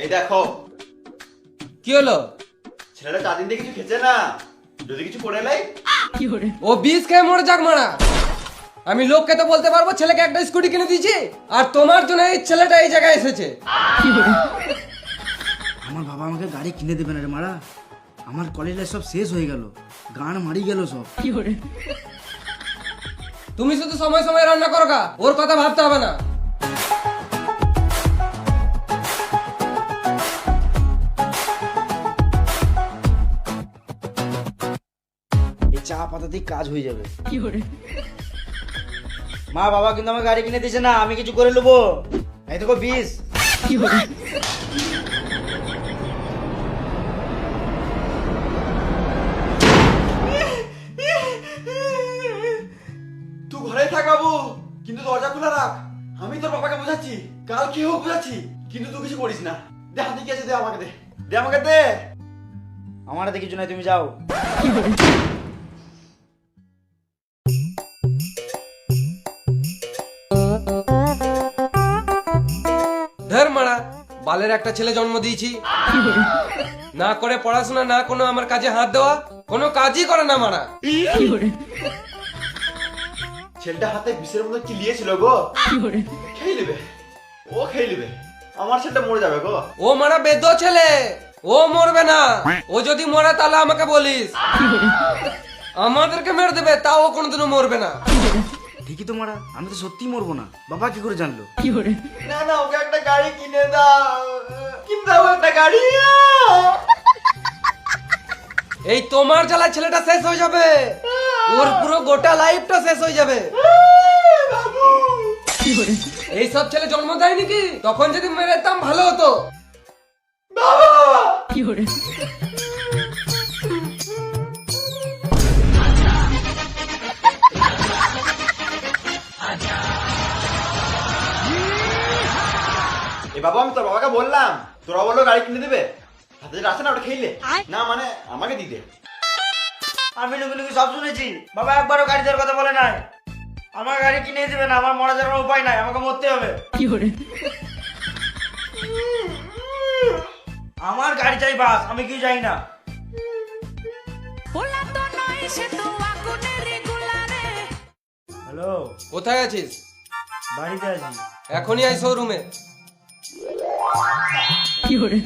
এই দেখো। কি হলো? ছেলেটা চার দিন থেকে কিছু খেছে না? যদি কিছু করে এলাই ও বিষ খেয়ে মরে যাক মারা। আমি লোককে তো বলতে পারব ছেলেকে একটা স্কুটি কিনে দিয়েছি আর তোমার জন্য এই ছেলেটা এই জায়গায় এসেছে। আমার বাবা আমাকে গাড়ি কিনে দেবে না রে মারা। আমার কলেজে সব শেষ হয়ে গেল। গান মারি গেল সব। কি করে? তুমি শুধু সময় সময় রান্না করো গা ওর কথা ভাবতে হবে না। চা পাতাতেই কাজ হয়ে যাবে। মা বাবা কিন্তু আমার গাড়ি কিনে দিয়েছে না আমি কিছু করে নেব। এই দেখো বিষ। তুই ঘরে থাকাবো কিন্তু দরজা খোলা রাখ। আমি তোর বাবাকে বোঝাচ্ছি কাল কি হোক বোঝাচ্ছি কিন্তু তুই কিছু করিস না। দে হাতে কি আছে দে আমাকে দে। দে আমাকে দে। আমার হাতে কিছু নাই তুমি যাও। ধর মারা বালের একটা ছেলে জন্ম দিয়েছি। না করে পড়াশোনা না কোনো আমার কাজে হাত দেওয়া কোনো কাজই করে না মারা। ছেলেটা হাতে বিষের মতো চিলিয়েছিল গো। খেয়ে নেবে। ও খেয়ে নেবে। আমার ছেলেটা মরে যাবে গো। ও মারা বেদ্য ছেলে। ও মরবে না। ও যদি মরে তাহলে আমাকে বলিস। আমাদেরকে মেরে দেবে তাও ও কোনোদিনও মরবে না। ঠিকই তো মারা আমি তো সত্যি মরবো না। বাবা কি করে জানলো? না না ওকে একটা গাড়ি কিনে দাও। কিনে দাও একটা গাড়ি। এই তোমার জ্বালা ছেলেটা শেষ হয়ে যাবে। ওর পুরো গোটা লাইফটা শেষ হয়ে যাবে। এই সব ছেলে জন্ম দেয় নাকি তখন যদি মেরে দিতাম ভালো হতো। বাবা! এ বাবা আমি তোর বাবাকে বললাম। তোরা বলল গাড়ি কিনে দেবে। হাতে যেটা আছে না ওটা খেইলে না। মানে আমাকে দিতে। আমি লুকি লুকি সব শুনেছি। বাবা একবারও গাড়ি দেওয়ার কথা বলে নাই। আমার গাড়ি কিনে দেবে না আমার মরা যাওয়ার উপায় নাই আমাকে মরতে হবে। আমার গাড়ি চাই বাস আমি কি যাই না? হ্যালো? কোথায় আছিস? বাড়িতে আছি। এখনই আই শোরুমে 有人